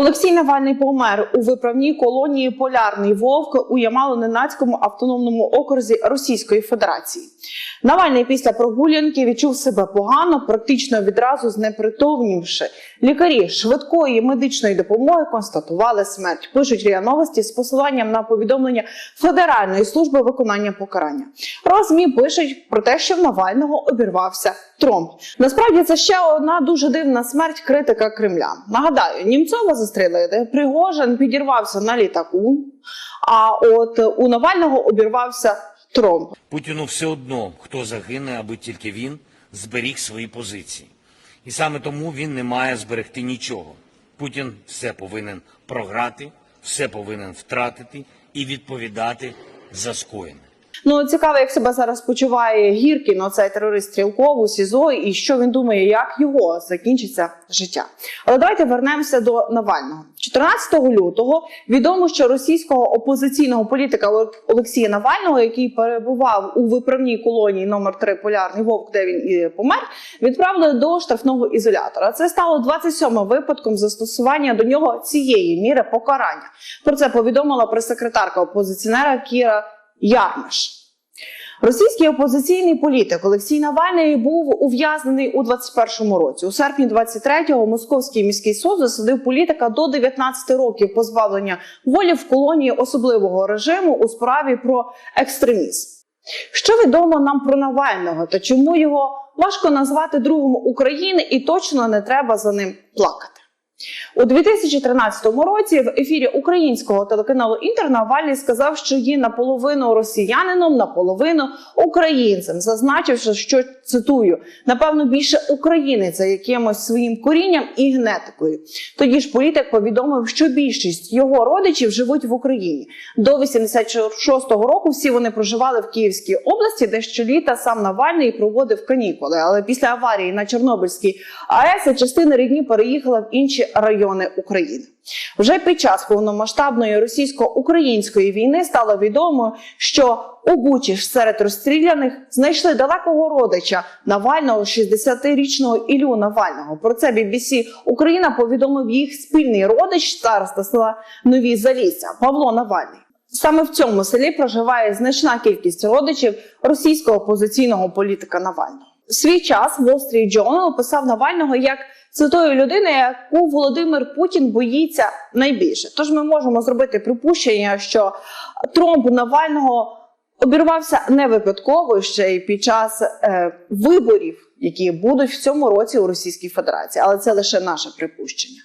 Олексій Навальний помер у виправній колонії Полярний Вовк у Ямало-Ненацькому автономному окрузі Російської Федерації. Навальний після прогулянки відчув себе погано, практично відразу знепритомнівши. Лікарі швидкої медичної допомоги констатували смерть. Пишуть РІА Новості з посиланням на повідомлення Федеральної служби виконання покарання. Розмі пишуть про те, що в Навального обірвався тромб. Насправді це ще одна дуже дивна смерть критика Кремля. Нагадаю, Німцова застрелили, Пригожин підірвався на літаку. А от у Навального обірвався тромб. Путіну все одно, хто загине, аби тільки він зберіг свої позиції. І саме тому він не має зберегти нічого. Путін все повинен програти, все повинен втратити і відповідати за скоєне. Ну цікаво, як себе зараз почуває Гіркін, оцей терорист стрілков у СІЗО, і що він думає, як його закінчиться життя. Але давайте вернемося до Навального. 14 лютого відомо, що російського опозиційного політика Оле- Олексія Навального, який перебував у виправній колонії номер 3 Полярний Вовк, де він і помер, відправили до штрафного ізолятора. Це стало 27-м випадком застосування до нього цієї міри покарання. Про це повідомила прес-секретарка опозиціонера Кіра Ярмаш. Російський опозиційний політик Олексій Навальний був ув'язнений у 21-му році. У серпні 23-го Московський міський суд засудив політика до 19 років позбавлення волі в колонії особливого режиму у справі про екстремізм. Що відомо нам про Навального та чому його важко назвати другом України і точно не треба за ним плакати. У 2013 році в ефірі українського телеканалу Інтер Навальний сказав, що є наполовину росіянином, наполовину українцем, зазначивши, що цитую: напевно, більше українець за якимось своїм корінням і генетикою. Тоді ж політик повідомив, що більшість його родичів живуть в Україні. До 86-го року всі вони проживали в Київській області, де щоліта сам Навальний проводив канікули. Але після аварії на Чорнобильській АЕС частина рідні переїхала в інші райони України. Вже під час повномасштабної російсько-української війни стало відомо, що у Бучі серед розстріляних знайшли далекого родича Навального, 60-річного Ілю Навального. Про це BBC Україна повідомив їх спільний родич староста села Нові Залісся Павло Навальний. Саме в цьому селі проживає значна кількість родичів російського опозиційного політика Навального. В свій час Wall Street Journal описав Навального як цитую людини, яку Володимир Путін боїться найбільше. Тож ми можемо зробити припущення, що тромб Навального обірвався не випадково ще й під час е, виборів, які будуть в цьому році у Російській Федерації, але це лише наше припущення.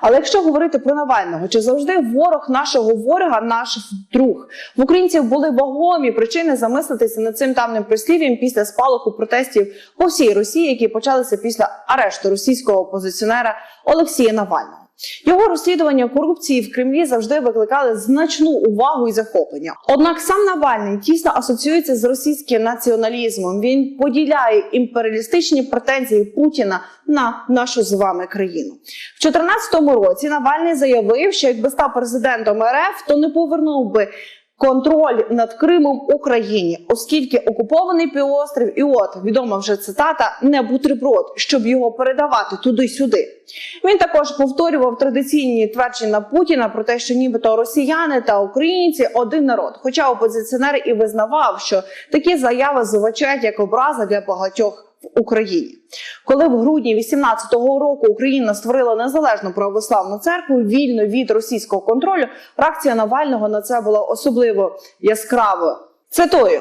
Але якщо говорити про Навального, чи завжди ворог нашого ворога наш друг? В українців були вагомі причини замислитися над цим тамним прислів'ям після спалаху протестів по всій Росії, які почалися після арешту російського опозиціонера Олексія Навального. Його розслідування корупції в Кремлі завжди викликали значну увагу і захоплення. Однак сам Навальний тісно асоціюється з російським націоналізмом. Він поділяє імперіалістичні претензії Путіна на нашу з вами країну. В 2014 році Навальний заявив, що якби став президентом РФ, то не повернув би. Контроль над Кримом Україні, оскільки окупований півострів, і от відома вже цитата не бутерброд, щоб його передавати туди-сюди. Він також повторював традиційні твердження Путіна про те, що нібито росіяни та українці один народ. Хоча опозиціонер і визнавав, що такі заяви звучать як образа для багатьох в Україні. Коли в грудні 18-го року Україна створила незалежну православну церкву вільно від російського контролю, реакція Навального на це була особливо яскравою. Цитую.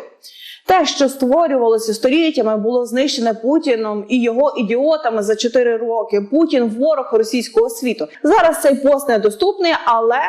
Те, що створювалося століттями, було знищене Путіном і його ідіотами за 4 роки. Путін ворог російського світу. Зараз цей пост недоступний, але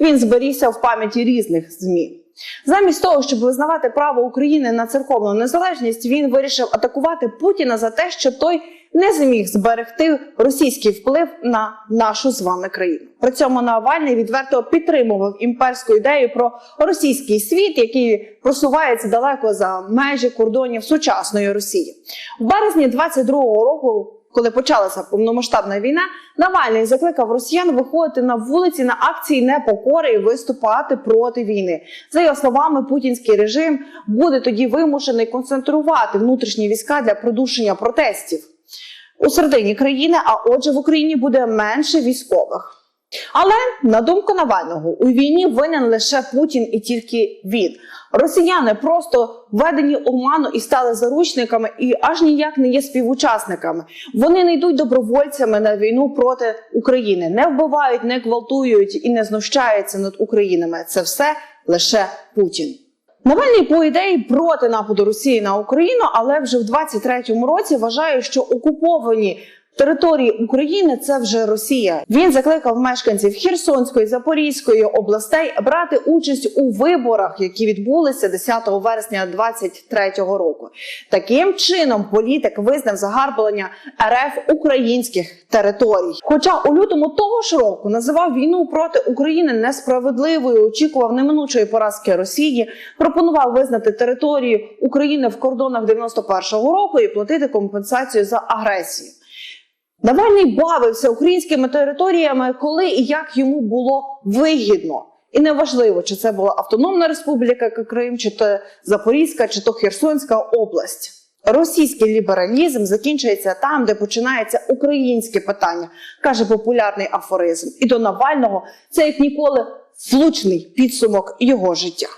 він зберігся в пам'яті різних змі. Замість того, щоб визнавати право України на церковну незалежність, він вирішив атакувати Путіна за те, що той не зміг зберегти російський вплив на нашу з вами країну. При цьому Навальний відверто підтримував імперську ідею про російський світ, який просувається далеко за межі кордонів сучасної Росії. В березні 22-го року. Коли почалася повномасштабна війна, Навальний закликав росіян виходити на вулиці на акції непокори і виступати проти війни. За його словами, путінський режим буде тоді вимушений концентрувати внутрішні війська для придушення протестів у середині країни. А отже, в Україні буде менше військових. Але на думку Навального, у війні винен лише Путін і тільки він. Росіяни просто введені оману і стали заручниками, і аж ніяк не є співучасниками. Вони не йдуть добровольцями на війну проти України, не вбивають, не гвалтують і не знущаються над Українами. Це все лише Путін. Навальний по ідеї проти нападу Росії на Україну, але вже в 23-му році вважає, що окуповані території України це вже Росія. Він закликав мешканців Херсонської Запорізької областей брати участь у виборах, які відбулися 10 вересня 23-го року. Таким чином політик визнав загарблення РФ українських територій. Хоча у лютому того ж року називав війну проти України несправедливою, очікував неминучої поразки Росії, пропонував визнати територію України в кордонах 91-го року і платити компенсацію за агресію. Навальний бавився українськими територіями, коли і як йому було вигідно. І неважливо, чи це була Автономна Республіка Крим, чи то Запорізька, чи то Херсонська область. Російський лібералізм закінчується там, де починається українське питання, каже популярний афоризм. І до Навального це як ніколи влучний підсумок його життя.